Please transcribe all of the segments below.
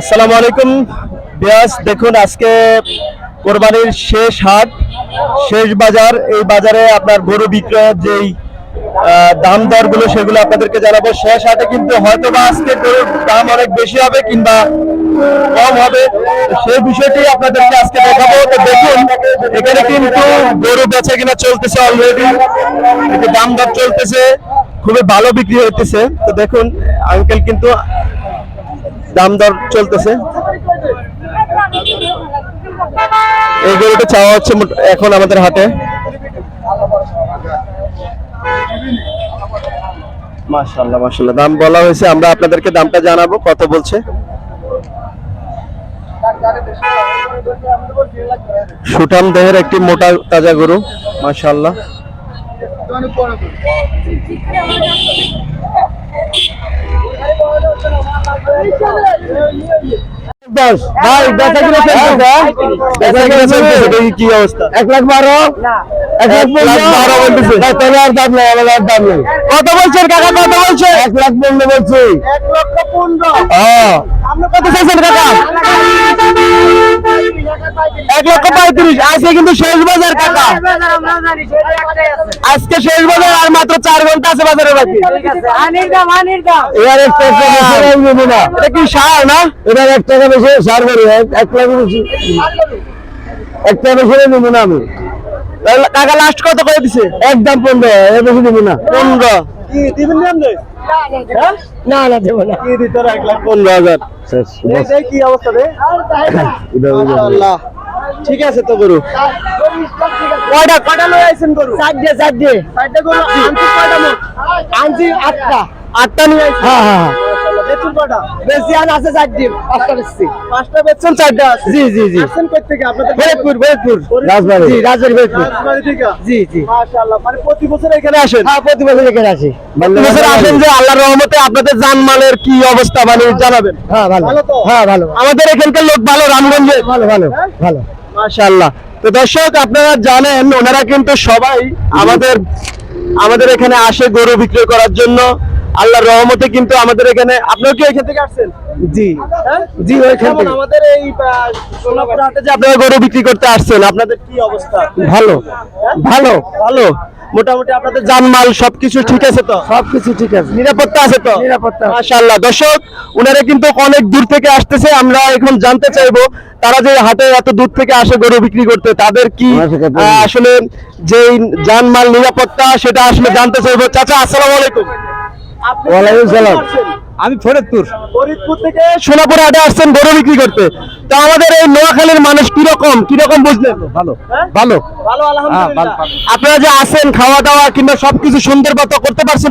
আসসালামু আলাইকুম বিয়াস, দেখুন আজকে কোরবানির শেষ হাট, শেষ বাজার। এই বাজারে আপনার গরু বিক্রয়ের যেই দাম দরগুলো সেগুলো আপনাদেরকে জানাব। শেষ হাটে কিন্তু হয়তো বা আজকে গরুর দাম অনেক বেশি হবে কিংবা কম হবে। সেই বিষয়টি আপনাদেরকে আজকে দেখাবো। তো দেখুন, এখানে কিন্তু গরু বেচা কিনা চলতেছে অলরেডি দাম দর চলতেছে, খুবই ভালো বিক্রি হইতেছে। তো দেখুন আঙ্কেল কিন্তু দাম দর চলতেছে। এই গরুটা চাওয়া হচ্ছে এখন আমাদের হাটে। মাশাল্লাহ মাশাল্লাহ দাম বলা হয়েছে, আমরা আপনাদেরকে দামটা জানাব, কত বলছে? সুঠাম দেহের একটি মোটা তাজা গরু মাশাল্লাহ ভাই বেচা কিনা চলতেছে বেচা কিনা চলতেছে দেখি কি অবস্থা। এক লাখ বারো? এক লাখ বারো বলতেছে। তাহলে আর দাম নেই আমার আর দাম নেই। কত বলছেন কাকা কত বলছে এক লাখ পনেরো বলছি। এক লক্ষ পনেরো। হ্যাঁ কত চাইছেন কাকা? এক লক্ষ পঁয়ত্রিশ। আজকে কিন্তু শেষ বাজার কাকা। আজকে শেষ বাজার আর মাত্র চার ঘণ্টা আছে বাজারে বাকি। এবার এক টাকা বেশি না। এটা কি সার না? এবার এক টাকা বেশি সার করি এক লাখ বেশি এক টাকা বেশি নেব না আমি। টাকা লাস্ট কত করে দিছে? একদম পনেরো এর বেশি দেবো না। পনেরো। না না না দেবো না। এক লাখ পনেরো। হাজার। কি অবস্থা রে? ঠিক আছে তো গরু। কয়টা কয়টা লয়ে আইছেন গরু? চার দিয়ে চার গরু আনছি কয়টা আনছি আটটা। আটটা নিয়ে আইছেন হ্যাঁ হ্যাঁ। বেচুন কয়টা বেশি আন আছে চার দিয়ে পাঁচটা বেশি পাঁচটা বেচছেন চারটা জি জি জি। আসছেন কই থেকে আপনাদের ফরিদপুর ফরিদপুর রাজবাড়ি। জি রাজবাড়ি ফরিদপুর। জি জি। মাশাআল্লাহ মানে প্রতি বছর এখানে আসেন? হ্যাঁ প্রতি বছর এখানে আসি। প্রতি বছর আসেন যে আল্লাহর রহমতে আপনাদের জানমালের কি অবস্থা মানে জানাবেন। হ্যাঁ ভালো। ভালো হ্যাঁ ভালো। আমাদের এখানকার লোক ভালো রামগঞ্জে? ভালো ভালো ভালো। মাশাআল্লাহ। তো দর্শক আপনারা জানেন ওনারা কিন্তু সবাই আমাদের আমাদের এখানে আসে গরু বিক্রি করার জন্য। আল্লাহর রহমতে কিন্তু আমাদের এখানে আপনারা কি এখান থেকে আসছেন? জি। হ্যাঁ? জি ওইখান থেকে। আমাদের এই আহ, সোনাপুর হাটে যে আপনারা গরু বিক্রি করতে আসছেন আপনাদের কি অবস্থা? ভালো। ভালো। ভালো। মোটামুটি আপনাদের জানমাল সবকিছু ঠিক আছে তো? সবকিছু ঠিক আছে। নিরাপত্তা আছে তো? নিরাপত্তা মাশাআল্লাহ। দর্শক উনারা কিন্তু অনেক দূর থেকে আসতেছে আমরা এখন জানতে চাইব তারা যে হাটে এত দূর থেকে আসে গরু বিক্রি করতে তাদের কি আসলে যে জানমাল নিরাপত্তা সেটা আসলে জানতে চাইব। চাচা আসসালামু আলাইকুম। ওয়ালাইকুম সালাম। আমি ফরিদপুর। ফরিদপুর থেকে সোনাপুর হাটে আসছেন গরু বিক্রি করতে। তো আমাদের এই নোয়াখালীর মানুষ কীরকম? কীরকম বুঝলেন ভালো। হ্যাঁ? ভালো। ভালো আলহামদুলিল্লাহ। ভালো। আপনারা যে আসেন খাওয়া দাওয়া কিংবা সবকিছু সুন্দর মতো করতে পারছেন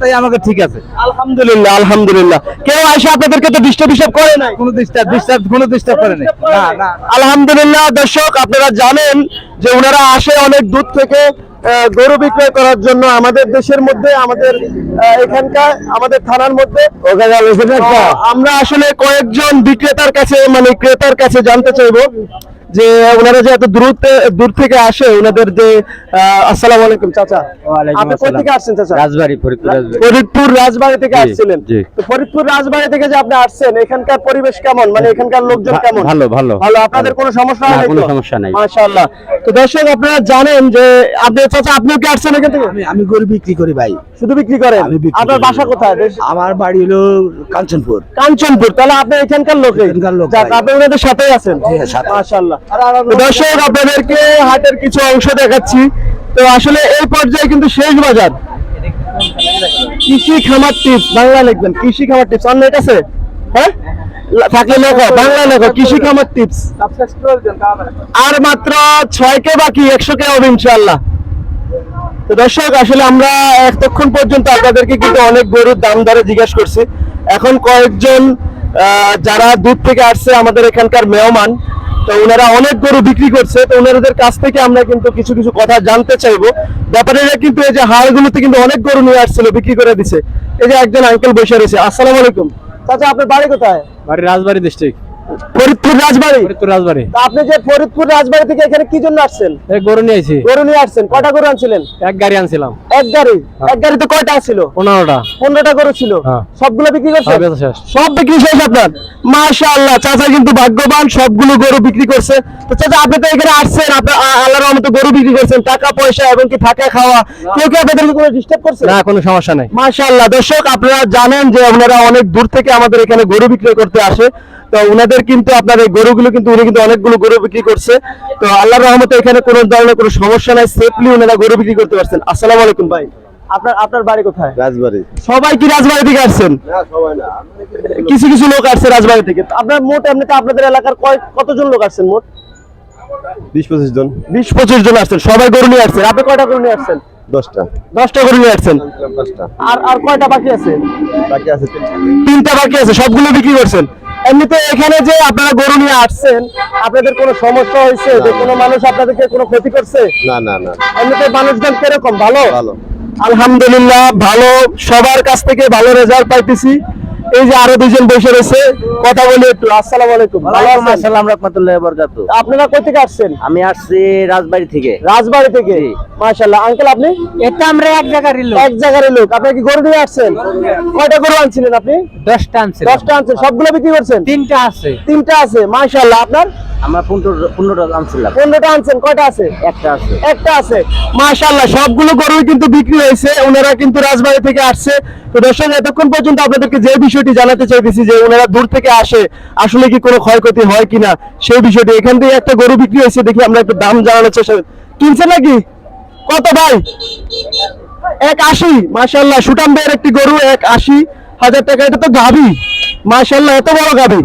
তাই আমাকে ঠিক আছে। আলহামদুলিল্লাহ। আলহামদুলিল্লাহ। কেউ আসে আপনাদেরকে তো ডিস্টার্ব ডিস্টার্ব করে নাই? কোনো ডিস্টার্ব ডিস্টার্ব কোনো ডিস্টার্ব করে না না না। আলহামদুলিল্লাহ। দর্শক আপনারা জানেন যে ওনারা আসে অনেক দূর থেকে। গরু বিক্রয় করার জন্য আমাদের দেশের মধ্যে আমাদের এখানকার আমাদের থানার মধ্যে। আমরা আসলে কয়েকজন বিক্রেতার কাছে মানে ক্রেতার কাছে জানতে চাইব। যে ওনারা যে এত দূর দূর থেকে আসে ওনাদের যে আহ, আসসালামু আলাইকুম চাচা। আপনি কোথা থেকে আসছেন চাচা? রাজবাড়ি ফরিদপুর রাজবাড়ি। ফরিদপুর রাজবাড়ি থেকে আসছিলেন। তো ফরিদপুর রাজবাড়ি থেকে যে আপনি আসছেন এখানকার পরিবেশ কেমন? মানে এখানকার লোকজন কেমন? ভালো, ভালো। ভালো। আপনাদের কোনো সমস্যা না, হয় কোনো সমস্যা নাই। মাশাআল্লাহ। তো দর্শক আপনারা জানেন যে আপনি চাচা আপনিও কি আসছেন এখান থেকে? আমি আমি গরু বিক্রি করি ভাই। শুধু বিক্রি করেন? আমি আপনার। বাসা কোথায়? আমার বাড়ি হলো কাঞ্চনপুর। কাঞ্চনপুর। তাহলে আপনি এখানকার লোক? এখানকার লোক। আপনি ওনাদের সাথেই আছেন। সাথে। মাশাআল্লাহ। দর্শক, আপনাদেরকে হাটের কিছু অংশ দেখাচ্ছি। তো আসলে এই পর্যায়ে কিন্তু শেষ বাজার। কৃষি খামার টিপস বাংলা লিখবেন, কৃষি খামার টিপস। অন্য এটা আছে? হ্যাঁ? থাকলে লেখো বাংলা লেখো, কৃষি খামার টিপস। আর মাত্র ছয় কে বাকি একশো কে হবে ইনশাল্লাহ তো দর্শক, আসলে আমরা এতক্ষণ পর্যন্ত আপনাদেরকে কিন্তু অনেক গরুর দাম দরে জিজ্ঞাসা করছি। এখন কয়েকজন যারা দূর থেকে আসছে আমাদের এখানকার মেহমান তো ওনারা অনেক গরু বিক্রি করছে, তো ওনাদের কাছ থেকে আমরা কিন্তু কিছু কিছু কথা জানতে চাইব। ব্যাপারীরা কিন্তু এই যে হাড়গুলোতে কিন্তু অনেক গরু নিয়ে আসছিল, বিক্রি করে দিছে। এই যে একজন আঙ্কেল বসে রয়েছে, আসসালামু আলাইকুম। চাচা, আপনার বাড়ি কোথায়? বাড়ি রাজবাড়ি ডিস্ট্রিক্ট ফরিদপুর রাজবাড়ি? ফরিদপুর রাজবাড়ি। আপনি যে ফরিদপুর রাজবাড়ি থেকে এখানে কি জন্য আসছেন? গরু নিয়ে আইছি। গরু নিয়ে আসছেন। কয়টা গরু আনছিলেন? এক গাড়ি আনছিলাম। এক গাড়ি? এক গাড়িতে কয়টা ছিল? পনেরোটা। পনেরোটা গরু ছিল। হ্যাঁ। সবগুলো বিক্রি করছেন? সব বিক্রি শেষ আপনার? মাশাআল্লাহ চাচা কিন্তু ভাগ্যবান সবগুলো গরু বিক্রি করছে। তো চাচা আপনি তো এখানে আসছেন আল্লাহর রহমতে গরু বিক্রি করছেন টাকা পয়সা এবং কি থাকা খাওয়া। কেউ কি আপনাদেরকে কোনো ডিস্টার্ব করছে? না কোনো সমস্যা নাই। মাশাআল্লাহ দর্শক আপনারা জানেন যে আপনারা অনেক দূর থেকে আমাদের এখানে গরু বিক্রি করতে আসে। তো উনাদের কিন্তু আপনার এই গরুগুলো কিন্তু উনি কিন্তু অনেকগুলো গরু বিক্রি করছে। তো আল্লাহর রহমতে এখানে কোনো ধরনের কোনো সমস্যা নাই সেফলি ওনারা গরু বিক্রি করতে পারছেন। আসসালামু আলাইকুম ভাই। আপনার আপনার বাড়ি কোথায়? রাজবাড়ি। সবাই কি রাজবাড়ি থেকে আসছেন? কিছু কিছু লোক আসছে রাজবাড়ি থেকে। আপনার মোট এমনিতে আপনাদের এলাকার কয় কতজন লোক আসছেন মোট? বিশ পঁচিশ জন। বিশ পঁচিশ জন আসছেন। সবাই গরু নিয়ে আসছেন। আপনি কয়টা গরু নিয়ে আসছেন? দশটা। দশটা গরু নিয়ে আসছেন। পাঁচটা আর আর কয়টা বাকি আছে? বাকি আছে তিনটা। তিনটা বাকি আছে। সবগুলো বিক্রি করছেন? এমনিতে এখানে যে আপনারা গরু নিয়ে আসছেন আপনাদের কোনো সমস্যা হয়েছে? যে কোনো মানুষ আপনাদেরকে কোনো ক্ষতি করছে? না না না। এমনিতে মানুষজন কীরকম? ভালো? ভালো। আলহামদুলিল্লাহ ভালো। সবার কাছ থেকে ভালো রেজাল্ট পাইতেছি। এই যে আরও দুজন বসে রয়েছে কথা বলি একটু। আসসালামু আলাইকুম। ওয়ালাইকুম আসসালাম রাহমাতুল্লাহি ওয়া বারাকাতুহু। আপনারা কই থেকে আসছেন? আমি আসছি রাজবাড়ি থেকে। রাজবাড়ি থেকে? মাশাআল্লাহ। আঙ্কেল আপনি? এটা আমরা এক জায়গার লোক। এক জায়গার লোক। আপনি কি গরু নিয়ে আসছেন? কয়টা গরু আনছিলেন আপনি? 10টা আনছিলেন 10টা আনছেন। সবগুলো বিক্রি করছেন? তিনটা আছে। তিনটা আছে। মাশাআল্লাহ। আপনার? আমরা পনেরো পনেরোটা আনছিলাম। পনেরোটা আনছেন কয়টা আছে? একটা আছে। একটা আছে। সবগুলো গরুই কিন্তু বিক্রি হয়েছে ওনারা কিন্তু রাজবাড়ি থেকে আসছে। তো দর্শক এতক্ষণ পর্যন্ত আপনাদেরকে যে বিষয়টি জানাতে চাইতেছি যে ওনারা দূর থেকে আসে আসলে কি কোনো ক্ষয়ক্ষতি হয় কিনা সেই বিষয়টি। এখান থেকে একটা গরু বিক্রি হয়েছে দেখি আমরা একটু দাম জানানোর চেষ্টা কিনছে নাকি? কত ভাই? এক আশি মাশাল্লাহ সুটাম ভাইয়ের একটি গরু এক আশি হাজার টাকা। এটা তো গাভি। মাশাল্লাহ এত বড় গাভি।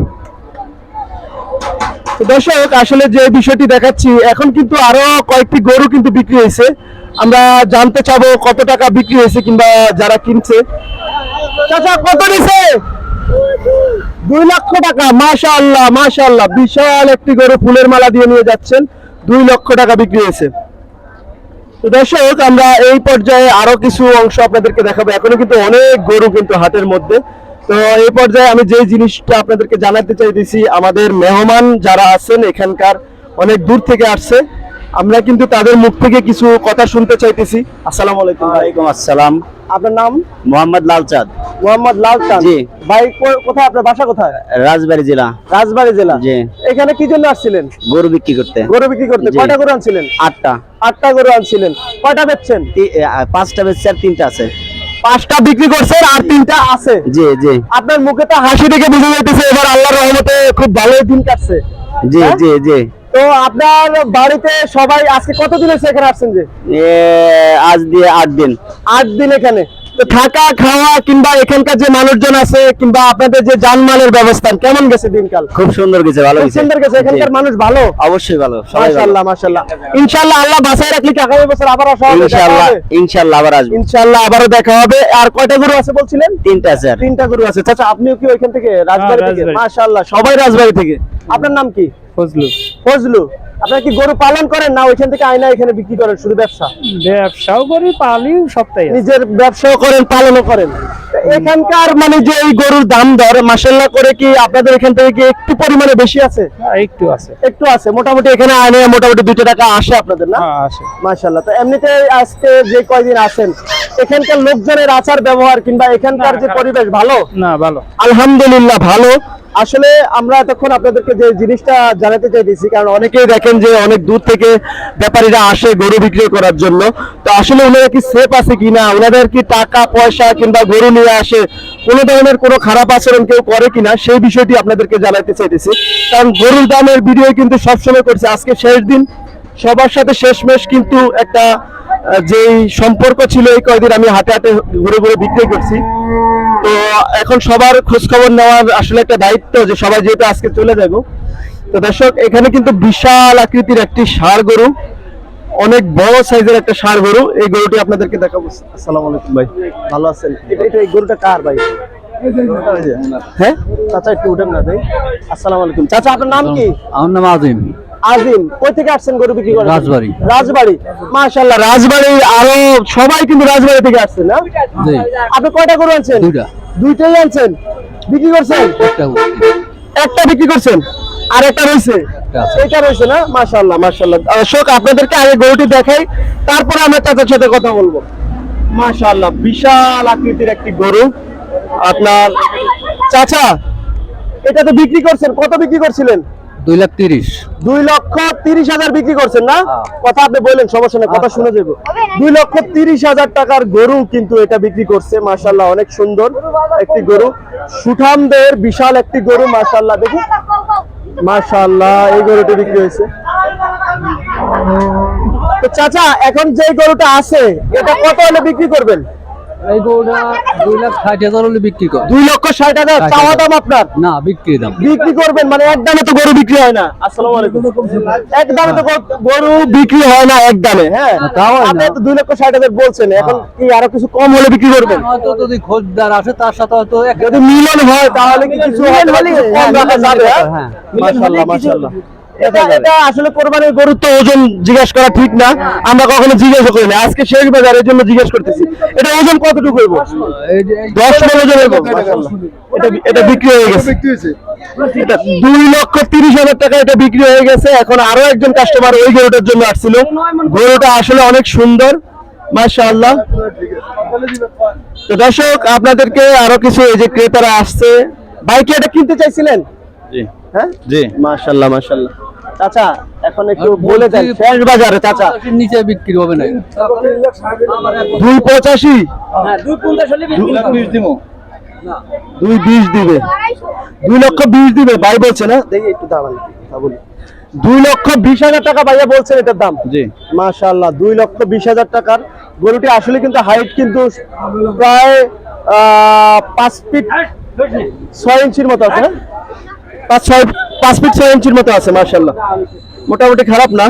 দর্শক, আসলে যে বিষয়টি দেখাচ্ছি, এখন কিন্তু আরও কয়েকটি গরু কিন্তু বিক্রি হয়েছে। আমরা জানতে চাবো কত টাকা বিক্রি হয়েছে কিংবা যারা কিনছে। কত নিছে? দুই লক্ষ টাকা মাশা আল্লাহ মাশা আল্লাহ বিশাল একটি গরু ফুলের মালা দিয়ে নিয়ে যাচ্ছেন। দুই লক্ষ টাকা বিক্রি হয়েছে। দর্শক, আমরা এই পর্যায়ে আরও কিছু অংশ আপনাদেরকে দেখাবো। এখনও কিন্তু অনেক গরু কিন্তু হাটের মধ্যে। তো এই পর্যায়ে আমি যে জিনিসটা আপনাদেরকে জানাতে চাইতেছি আমাদের মেহমান যারা আছেন এখানকার অনেক দূর থেকে আসছে। আমরা কিন্তু তাদের মুখ থেকে কিছু কথা শুনতে চাইতেছি। আসসালামু আলাইকুম ওয়ালাইকুম আসসালাম। আপনার নাম? মোহাম্মদ লালচাঁদ। মোহাম্মদ লাল চাঁদ জি। ভাই কোথায়? আপনার বাসা কোথায়? রাজবাড়ি জেলা। রাজবাড়ী জেলা। জি। এখানে কি জন্য আসছিলেন? গরু বিক্রি করতে। গরু বিক্রি করতে। কয়টা গরু আনছিলেন? আটটা। আটটা গরু আনছিলেন। কয়টা বেচছেন? পাঁচটা বেচছে আর তিনটা আছে। পাঁচটা বিক্রি করছেন আর তিনটা আছে। জি জি। আপনার মুখে তো হাসি দেখে বুঝে যাইতেছে এবার আল্লাহর রহমতে খুব ভালোই দিন কাটছে। জি হ্যাঁ? জি জি। তো আপনার বাড়িতে সবাই আজকে কতদিন আছে এখানে আসছেন যে? আজ দিয়ে আট দিন। আট দিন এখানে। থাকা খাওয়া কিংবা এখানকার যে মানুষজন আছে কিংবা আপনাদের যে যানমালের ব্যবস্থা কেমন গেছে দিনকাল? খুব সুন্দর গেছে ভালো খুব সুন্দর গেছে এখানকার মানুষ ভালো? অবশ্যই ভালো মাশাআল্লাহ মাশাআল্লাহ। ইনশাআল্লাহ আল্লাহ বাঁচায় রাখলে কি আগামী বছর আবার আসা হবে ইনশাআল্লাহ ইনশাআল্লাহ আবার আসব। ইনশাআল্লাহ আবারও দেখা হবে। আর কয়টা গরু আছে বলছিলেন? তিনটা আছে তিনটা গরু আছে। চাচা আপনিও কি ওইখান থেকে রাজবাড়ি থেকে। মাশাআল্লাহ সবাই রাজবাড়ি থেকে। আপনার নাম কি? ফজলু। ফজলু। আপনারা কি গরু পালন করেন? না ওইখান থেকে আয়না এখানে বিক্রি করেন শুধু ব্যবসা? ব্যবসাও করি পালি সবটাই নিজের ব্যবসাও করেন পালনও করেন। এখানকার মানে যে এই গরুর দাম দর মাসাল্লাহ করে কি আপনাদের এখান থেকে কি একটু পরিমাণে বেশি আছে? একটু আছে। একটু আছে মোটামুটি এখানে আনে মোটামুটি দুটো টাকা আসে আপনাদের না? আসে। মাশাল্লাহ তো এমনিতে আজকে যে কয়দিন আছেন এখানকার লোকজনের আচার ব্যবহার কিংবা এখানকার যে পরিবেশ ভালো? না ভালো। আলহামদুলিল্লাহ ভালো। আসলে আমরা এতক্ষণ আপনাদেরকে যে জিনিসটা জানাতে চাইতেছি, কারণ অনেকেই দেখেন যে অনেক দূর থেকে ব্যাপারীরা আসে গরু বিক্রি করার জন্য। তো আসলে ওনারা কি সেফ আছে কিনা ওনাদের কি টাকা, পয়সা কিংবা গরু নিয়ে আসে, কোনো ধরনের কোনো খারাপ আচরণ কেউ করে কিনা, সেই বিষয়টি আপনাদেরকে জানাতে চাইতেছি। কারণ গরুর দামের ভিডিও কিন্তু সবসময় করছে। আজকে শেষ দিন, সবার সাথে শেষমেশ কিন্তু একটা যেই সম্পর্ক ছিল, এই কয়দিন আমি হাতে হাতে ঘুরে ঘুরে বিক্রি করছি। তো এখন সবার খোঁজ খবর নেওয়ার আসলে একটা দায়িত্ব যে সবাই যেহেতু আজকে চলে যাব। তো দর্শক এখানে কিন্তু বিশাল আকৃতির একটি ষাঁড় গরু অনেক বড় সাইজের একটা ষাঁড় গরু। এই গরুটি আপনাদেরকে দেখাবো। আসসালামু আলাইকুম ভাই। ভালো আছেন? এটা এই গরুটা কার ভাই? হ্যাঁ? চাচা একটু উঠেন না ভাই আসসালামু আলাইকুম। চাচা আপনার নাম কি? আমার নাম আজিম। আজিম কই থেকে আসছেন গরু বিক্রি করেন? রাজবাড়ী। রাজবাড়ি। মাশাআল্লাহ রাজবাড়ি আরও সবাই কিন্তু রাজবাড়ি থেকে আসছেন না? আপনি কয়টা গরু আনছেন? দুইটা। দুইটাই আনছেন? বিক্রি করছেন? একটা বিক্রি করছেন? আর একটা রয়েছে? এটা রয়েছে না? মাশাআল্লাহ মাশাআল্লাহ। দর্শক আপনাদেরকে আগে গরুটি দেখাই তারপরে আমরা চাচার সাথে কথা বলব। মাশাআল্লাহ বিশাল আকৃতির একটি গরু। আপনার চাচা এটা তো বিক্রি করছেন কত বিক্রি করছিলেন? দুই লাখ তিরিশ। দুই লক্ষ তিরিশ হাজার বিক্রি করছেন না? কথা আপনি বললেন সমস্যা নেই কথা শুনে যাব। দুই লক্ষ তিরিশ হাজার টাকার গরু কিন্তু এটা বিক্রি করছে মাশাল্লাহ অনেক সুন্দর একটি গরু। সুঠামদের বিশাল একটি গরু মাশাল্লাহ দেখুন মাশাল্লাহ এই গরুটি বিক্রি হয়েছে। তো চাচা এখন যে গরুটা আছে এটা কত হলে বিক্রি করবেন? এই গরুটা দুই লাখ ষাট হাজার হলে বিক্রি কর। দুই লক্ষ ষাট হাজার চাওয়া দাম আপনার? না বিক্রি দাম। বিক্রি করবেন মানে এক দামে তো গরু বিক্রি হয় না। আসসালামু আলাইকুম। এক দামে তো গরু- গরু বিক্রি হয় না এক দামে হ্যাঁ? তাও আপনি তো দুই লক্ষ ষাট হাজার বলছেন এখন কি আরও কিছু কম হলে বিক্রি করবেন? হয়তো যদি খোঁজদার আসে তার সাথে হয়তো যদি মিলন হয় তাহলে কিছু হয়তো কম রাখা যাবে হ্যাঁ? হ্যাঁ। মাশাআল্লাহ মাশাআল্লাহ। এটা আসলে কোরবানির গরুর তো ওজন জিজ্ঞেস করা ঠিক না। আমরা কখনো জিজ্ঞেস করি না। আজকে শেষ বাজারের জন্য জিজ্ঞেস করতেছি। এটা ওজন কতটুকু হইব? এই যে- এই- দশ মন ওজন হইব। এটা এটা বিক্রি হয়ে গেছে। এটা দুই লক্ষ তিরিশ হাজার টাকা এটা বিক্রি হয়ে গেছে। এখন আরও একজন কাস্টমার ওই গরুটার জন্য আসছিল। গরুটা আসলে অনেক সুন্দর। মাশাআল্লাহ। তো দর্শক আপনাদেরকে আরও কিছু এই যে ক্রেতারা আসছে। ভাই কি এটা কিনতে চাইছিলেন? জি। হ্যাঁ? জি। মাশাআল্লাহ মাশাআল্লাহ। চাচা এখন একটু বলে দেন শেষ বাজারে চাচা। নিচে বিক্রি হবে না। দুই পঁচাশি? দুই বিশ দিবে। দুই লক্ষ বিশ দিবে ভাই বলছে না? দেখি একটু দাঁড়ান কথা বলি। দুই লক্ষ বিশ হাজার টাকা ভাইয়া বলছেন এটার দাম। জি। মাশাআল্লাহ দুই লক্ষ বিশ হাজার টাকার গরুটি আসলে কিন্তু হাইট কিন্তু প্রায় পাঁচ ফিট ছয় ইঞ্চির মতো আছে হ্যাঁ? পাঁচ ছয় পাঁচ ফিট ছয় ইঞ্চির মতো আছে মাশাআল্লাহ। মোটামুটি খারাপ না।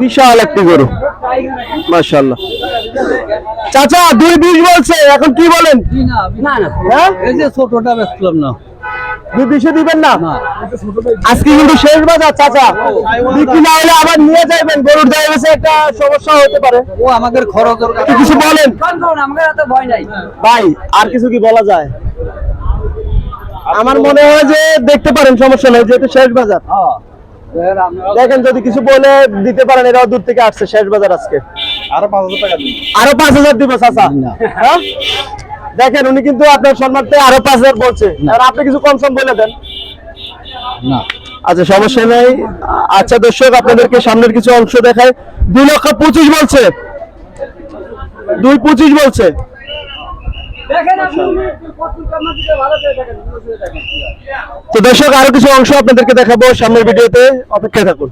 বিশাল একটি গরু মাশাআল্লাহ। চাচা দুই বিশ বলছে এখন কি বলেন? হ্যাঁ? ছোটটা বেচলাম না। দুই বিশে দিবেন না? আজকে কিন্তু শেষ বাজার চাচা। বিক্রি না হলে আবার নিয়ে যাবেন গরুর দায় একটা সমস্যা হতে পারে। ও আমাদের খরচের কি কিছু বলেন। ভাই আর কিছু কি বলা যায়? আমার মনে হয় যে দেখতে পারেন সমস্যা নেই যেহেতু শেষ বাজার। দেখেন যদি কিছু বলে দিতে পারেন এরাও দূর থেকে আসছে শেষ বাজার আজকে। আরও পাঁচ হাজার টাকা আরও পাঁচ হাজার দিব চাচা। হ্যাঁ? দেখেন উনি কিন্তু আপনার সম্মানতে আরও পাঁচ হাজার বলছে। আর আপনি কিছু কম সম বলে দেন। না। আচ্ছা সমস্যা নেই। আচ্ছা দর্শক আপনাদেরকে সামনের কিছু অংশ দেখায় দুই লক্ষ পঁচিশ বলছে। দুই পঁচিশ বলছে। তো দর্শক আরও কিছু অংশ আপনাদেরকে দেখাবো সামনের ভিডিওতে। অপেক্ষায় থাকুন।